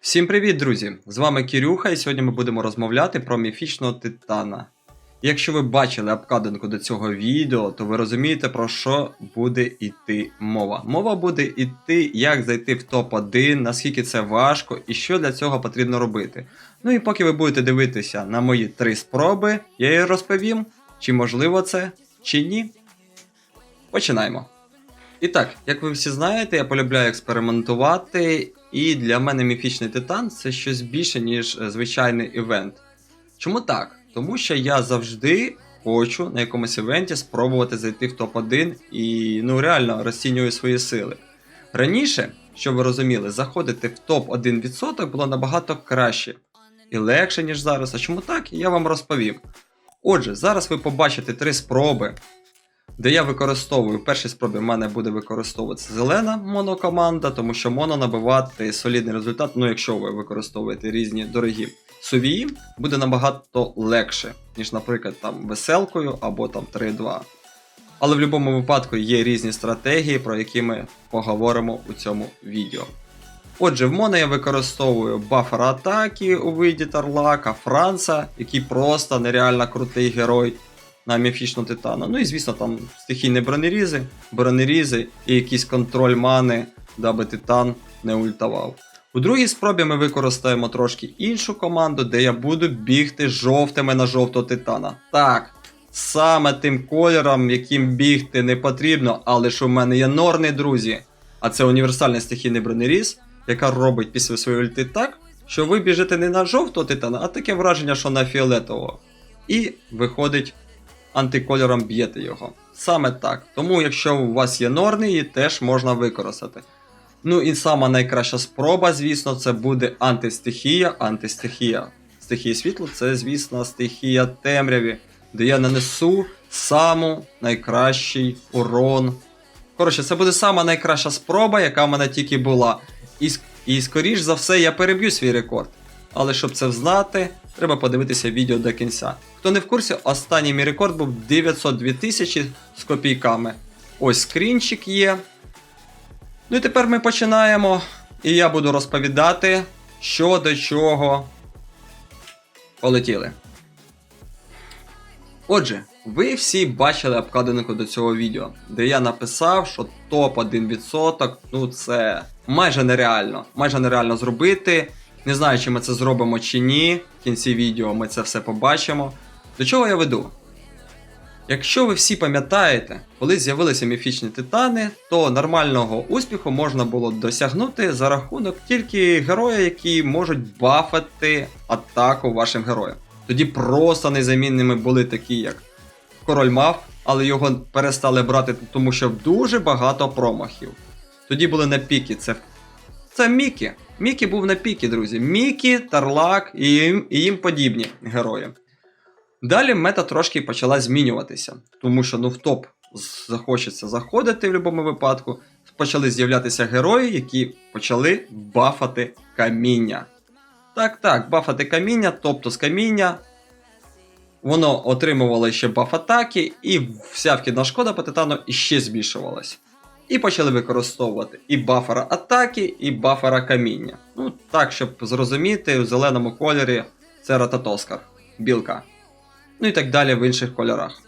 Всім привіт, друзі! З вами Кірюха, і сьогодні ми будемо розмовляти про міфічного титана. Якщо ви бачили обкладинку до цього відео, то ви розумієте, про що буде йти мова. Мова буде йти, як зайти в топ-1, наскільки це важко і що для цього потрібно робити. Ну і поки ви будете дивитися на мої три спроби, я їй розповім, чи можливо це, чи ні. Починаємо. І так, як ви всі знаєте, я полюбляю експериментувати, і для мене міфічний титан це щось більше, ніж е, звичайний івент. Чому так? Тому що я завжди хочу на якомусь івенті спробувати зайти в топ-1 і ну реально розцінюю свої сили. Раніше, щоб ви розуміли, заходити в топ-1% було набагато краще і легше, ніж зараз. А чому так? Я вам розповім. Отже, зараз ви побачите три спроби, де я використовую в першій спробі в мене буде використовуватися зелена монокоманда, тому що моно набивати солідний результат, ну якщо ви використовуєте різні дорогі сувії, буде набагато легше, ніж, наприклад, там веселкою або там 3-2. Але в будь-якому випадку є різні стратегії, про які ми поговоримо у цьому відео. Отже, в моно я використовую бафера атаки у виді Тарлака, Франца, який просто нереально крутий герой на міфічну титана. Ну і звісно, там стихійні бронерізи, бронерізи і якийсь контроль мани, даби титан не ультавав. У другій спробі ми використаємо трошки іншу команду, де я буду бігти жовтими на жовтого титана. Так, саме тим кольором, яким бігти не потрібно, але ж у мене є норни, друзі. А це універсальний стихійний бронеріз, яка робить після своєї ульти так, що ви біжите не на жовтого титана, а таке враження, що на фіолетового. І виходить антикольором б'єте його. Саме так. Тому, якщо у вас є норни, її теж можна використати. Ну і сама найкраща спроба, звісно, це буде антистихія, антистихія. Стихія світлу це, звісно, стихія темряві, де я нанесу саму найкращий урон. Коротше, це буде сама найкраща спроба, яка в мене тільки була. І, і скоріш за все я переб'ю свій рекорд. Але щоб це знати, треба подивитися відео до кінця. Хто не в курсі, останній мій рекорд був 902 тисячі з копійками. Ось скрінчик є. Ну і тепер ми починаємо. І я буду розповідати, що до чого. Полетіли. Отже, ви всі бачили обкладинку до цього відео, де я написав, що топ 1%, ну це майже нереально. Майже нереально зробити. Не знаю, чи ми це зробимо чи ні. В кінці відео ми це все побачимо. До чого я веду? Якщо ви всі пам'ятаєте, коли з'явилися міфічні титани, то нормального успіху можна було досягнути за рахунок тільки героя, які можуть бафати атаку вашим героям. Тоді просто незамінними були такі, як Король Мав, але його перестали брати, тому що дуже багато промахів. Тоді були на піки. Це, це Мікі. Мікі був на піки, друзі. Мікі, Тарлак і їм, і їм подібні герої. Далі мета трошки почала змінюватися, тому що ну в топ захочеться заходити в будь-якому випадку. Почали з'являтися герої, які почали бафати каміння. Так, так, бафати каміння, тобто з каміння. Воно отримувало ще баф атаки, і вся вхідна шкода по титану іще збільшувалась. І почали використовувати і бафера атаки, і бафера каміння. Ну, так, щоб зрозуміти, в зеленому кольорі це Рататоскар, білка ну і так далі в інших кольорах.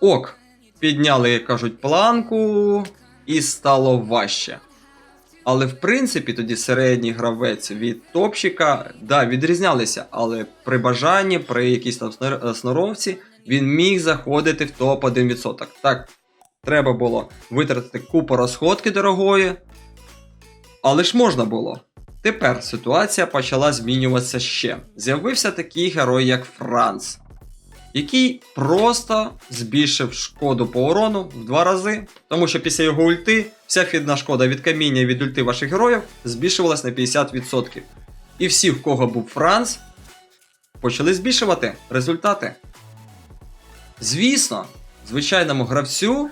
Ок, підняли, як кажуть, планку, і стало важче. Але в принципі тоді середній гравець від топчика да, відрізнялися, але при бажанні, при якійсь там сноровці, він міг заходити в топ 1%. Так, треба було витратити купу розходки дорогої, але ж можна було. Тепер ситуація почала змінюватися ще. З'явився такий герой, як Франц, який просто збільшив шкоду по урону в два рази, тому що після його ульти вся фідна шкода від каміння від ульти ваших героїв збільшувалась на 50%. І всі, в кого був Франц, почали збільшувати результати. Звісно, звичайному гравцю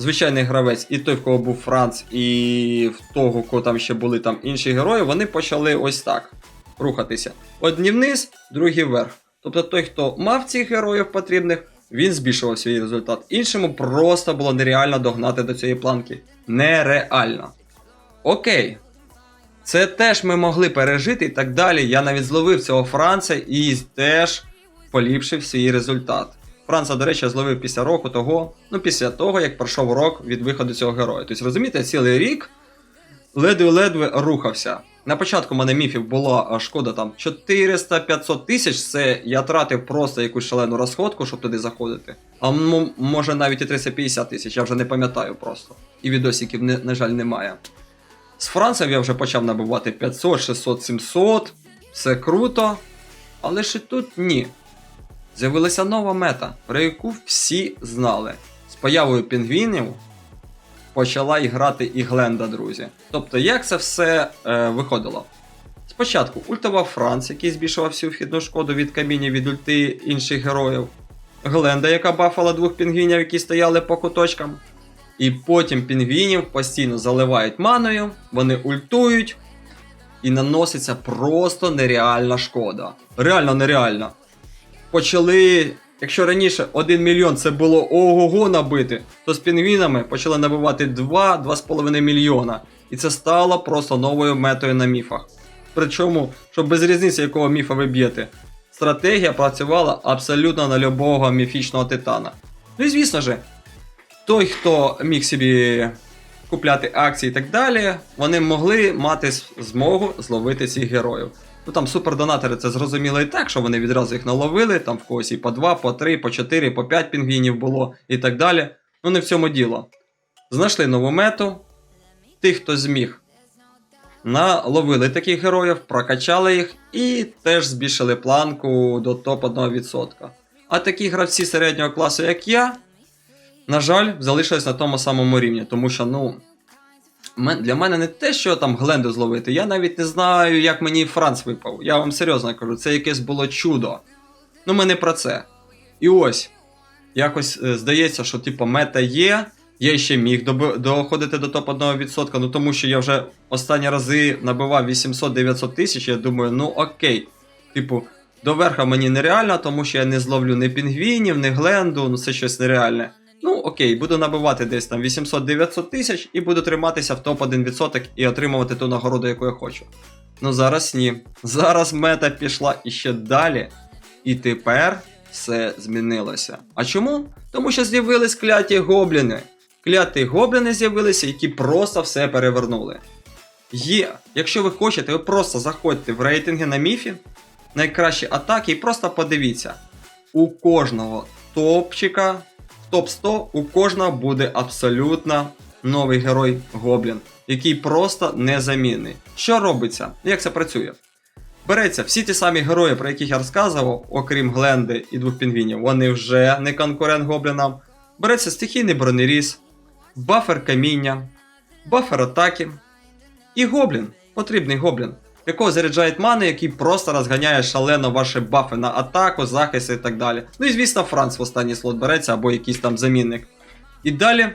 звичайний гравець, і той, в кого був Франц, і в того, у кого там ще були там інші герої, вони почали ось так рухатися. Одні вниз, другі вверх. Тобто той, хто мав цих героїв потрібних, він збільшував свій результат. Іншому просто було нереально догнати до цієї планки. Нереально. Окей. Це теж ми могли пережити і так далі. Я навіть зловив цього Франца і теж поліпшив свій результат. Франца, до речі, зловив після року того, ну після того, як пройшов рок від виходу цього героя. Тобто, розумієте, цілий рік ледве-ледве рухався. На початку мене міфів була шкода там 400-500 тисяч. Це я тратив просто якусь шалену розходку, щоб туди заходити. А м- може навіть і 350 тисяч, я вже не пам'ятаю просто. І відосиків, не, на жаль, немає. З Францем я вже почав набивати 500, 600, 700. Все круто. Але ж і тут ні. З'явилася нова мета, про яку всі знали. З появою пінгвінів почала і грати і Гленда, друзі. Тобто, як це все е, виходило? Спочатку ультував Франц, який збільшував всю вхідну шкоду від каміння від ульти інших героїв. Гленда, яка бафала двох пінгвінів, які стояли по куточкам. І потім пінгвінів постійно заливають маною, вони ультують, і наноситься просто нереальна шкода. Реально нереальна. Почали, якщо раніше 1 мільйон це було ого-го набити, то з пінгвінами почали набивати 2-2,5 мільйона. І це стало просто новою метою на міфах. Причому, щоб без різниці, якого міфа ви б'єте, стратегія працювала абсолютно на любого міфічного титана. Ну і звісно же, той, хто міг собі купляти акції і так далі, вони могли мати змогу зловити цих героїв. Ну там супердонатори це зрозуміло і так, що вони відразу їх наловили, там в когось і по 2, по 3, по 4, по 5 пінгвінів було і так далі. Ну не в цьому діло. Знайшли нову мету. Тих, хто зміг, наловили таких героїв, прокачали їх і теж збільшили планку до топ 1%. А такі гравці середнього класу, як я, на жаль, залишились на тому самому рівні, тому що, ну. Для мене не те, що там Гленду зловити. Я навіть не знаю, як мені Франц випав. Я вам серйозно кажу, це якесь було чудо. Ну, ми не про це. І ось, якось е, здається, що типу мета є. Я ще міг доходити до топ 1%, ну тому що я вже останні рази набивав 800-900 тисяч. Я думаю, ну окей. Типу, до верха мені нереально, тому що я не зловлю ні пінгвінів, ні гленду, ну це щось нереальне. Ну окей, буду набивати десь там 800-900 тисяч і буду триматися в топ 1% і отримувати ту нагороду, яку я хочу. Ну зараз ні. Зараз мета пішла іще далі. І тепер все змінилося. А чому? Тому що з'явились кляті гобліни. Кляті гобліни з'явилися, які просто все перевернули. Є, якщо ви хочете, ви просто заходьте в рейтинги на міфі, найкращі атаки, і просто подивіться. У кожного топчика, топ 100, у кожного буде абсолютно новий герой Гоблін, який просто незамінний. Що робиться? Як це працює? Береться всі ті самі герої, про яких я розказував, окрім Гленди і двох пінгвінів, вони вже не конкурент гоблінам. Береться стихійний бронеріз, бафер каміння, бафер атаки і гоблін, потрібний гоблін, якого заряджають мани, який просто розганяє шалено ваші бафи на атаку, захист і так далі. Ну і звісно, Франц в останній слот береться або якийсь там замінник. І далі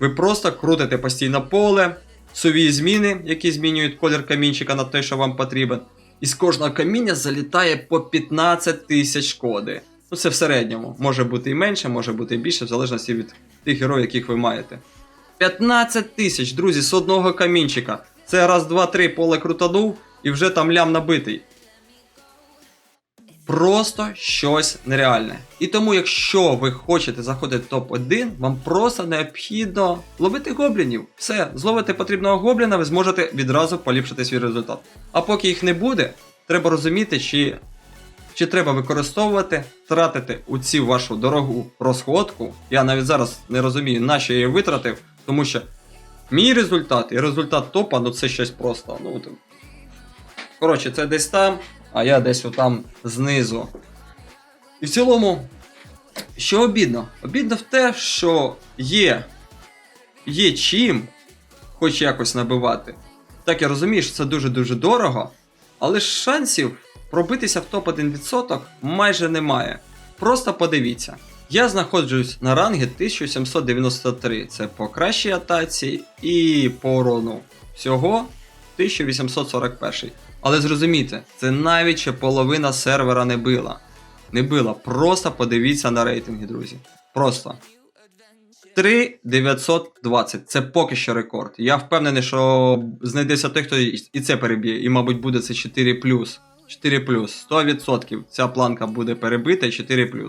ви просто крутите постійно поле, суві зміни, які змінюють колір камінчика на те, що вам потрібен. І з кожного каміння залітає по 15 тисяч шкоди. Ну це в середньому. Може бути і менше, може бути і більше, в залежності від тих героїв, яких ви маєте. 15 тисяч, друзі, з одного камінчика. Це раз, два, три поле крутанув і вже там лям набитий. Просто щось нереальне. І тому, якщо ви хочете заходити в топ-1, вам просто необхідно ловити гоблінів. Все, зловити потрібного гобліна, ви зможете відразу поліпшити свій результат. А поки їх не буде, треба розуміти, чи, чи треба використовувати, тратити у цю вашу дорогу розходку. Я навіть зараз не розумію, на що я її витратив, тому що мій результат і результат топа, ну це щось просто. Ну, Коротше, це десь там, а я десь отам знизу. І в цілому, що обідно? Обідно в те, що є, є чим хоч якось набивати. Так я розумію, що це дуже-дуже дорого, але шансів пробитися в топ-1% майже немає. Просто подивіться. Я знаходжусь на рангі 1793. Це по кращій атаці і по урону. Всього 1841. Але зрозумійте, це навіть ще половина сервера не била. Не била. Просто подивіться на рейтинги, друзі. Просто. 3920. Це поки що рекорд. Я впевнений, що знайдеться той, хто і це переб'є. І, мабуть, буде це 4 4 100% ця планка буде перебита і 4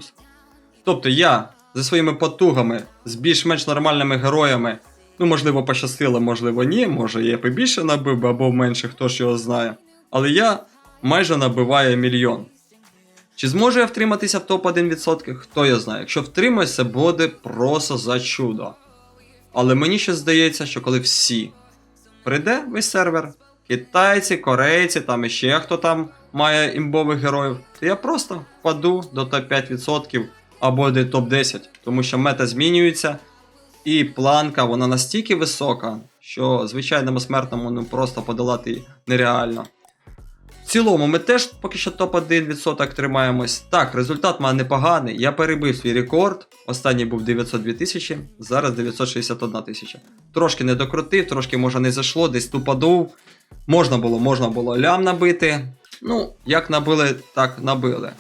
Тобто я зі своїми потугами, з більш-менш нормальними героями, ну, можливо, пощастило, можливо, ні, може я побільше набив би або менше, хто ж його знає. Але я майже набиваю мільйон. Чи зможу я втриматися в топ-1%? Хто я знає. Якщо втримаюся, буде просто за чудо. Але мені ще здається, що коли всі прийде весь сервер, китайці, корейці, там іще хто там має імбових героїв, то я просто впаду до топ-5% або до топ-10, тому що мета змінюється, і планка вона настільки висока, що звичайному смертному ну, просто подолати нереально. Цілому, ми теж поки що топ-1% тримаємось. Так, результат має непоганий. Я перебив свій рекорд. Останній був 902 тисячі, зараз 961 тисяча. Трошки не докрутив, трошки може не зайшло, десь тупадув. Можна було, можна було лям набити. Ну, як набили, так набили.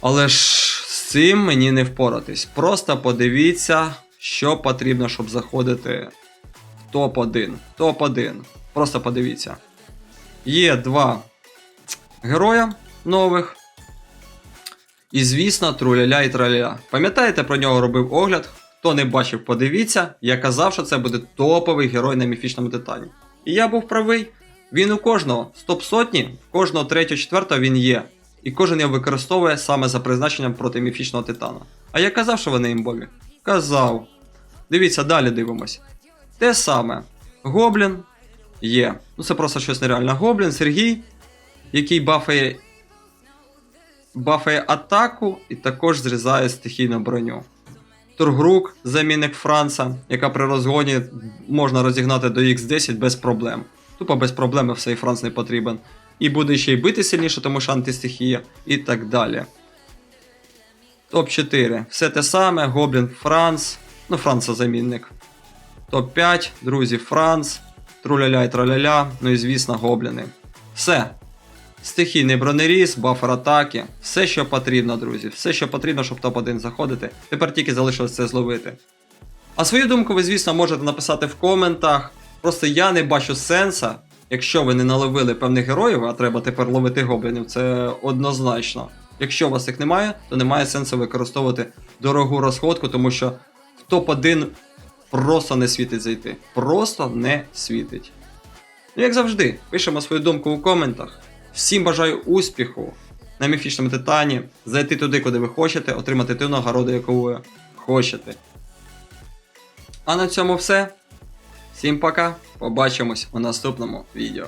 Але ж з цим мені не впоратись. Просто подивіться, що потрібно, щоб заходити в топ-1. Топ-1. Просто подивіться. Є два героя нових. І, звісно, труляля і траляля. Пам'ятаєте, про нього робив огляд? Хто не бачив, подивіться. Я казав, що це буде топовий герой на міфічному титані. І я був правий. Він у кожного з топ-сотні, кожного третього, четвертого він є. І кожен його використовує саме за призначенням проти міфічного титана. А я казав, що вони імбові? Казав. Дивіться, далі дивимось. Те саме. Гоблін є. Ну це просто щось нереальне. Гоблін, Сергій, який бафає. Бафає атаку і також зрізає стихійну броню. Тургрук, замінник Франца, яка при розгоні можна розігнати до Х10 без проблем. Тупо без проблем все і Франц не потрібен. І буде ще й бити сильніше, тому що антистихія, і так далі. Топ-4. Все те саме, Гоблін Франц. Ну, Франца замінник. Топ-5, друзі, Франц, труляля і траляля, ну і звісно, гобліни. Все. Стихійний бронеріз, бафер атаки, все, що потрібно, друзі. Все, що потрібно, щоб топ-1 заходити. Тепер тільки залишилось це зловити. А свою думку ви, звісно, можете написати в коментах. Просто я не бачу сенса, якщо ви не наловили певних героїв, а треба тепер ловити гоблінів, це однозначно. Якщо у вас їх немає, то немає сенсу використовувати дорогу розходку, тому що в топ-1 просто не світить зайти. Просто не світить. Ну, як завжди, пишемо свою думку у коментах. Всім бажаю успіху на міфічному титані, зайти туди, куди ви хочете, отримати ту нагороду, яку ви хочете. А на цьому все. Всім пока. Побачимось у наступному відео.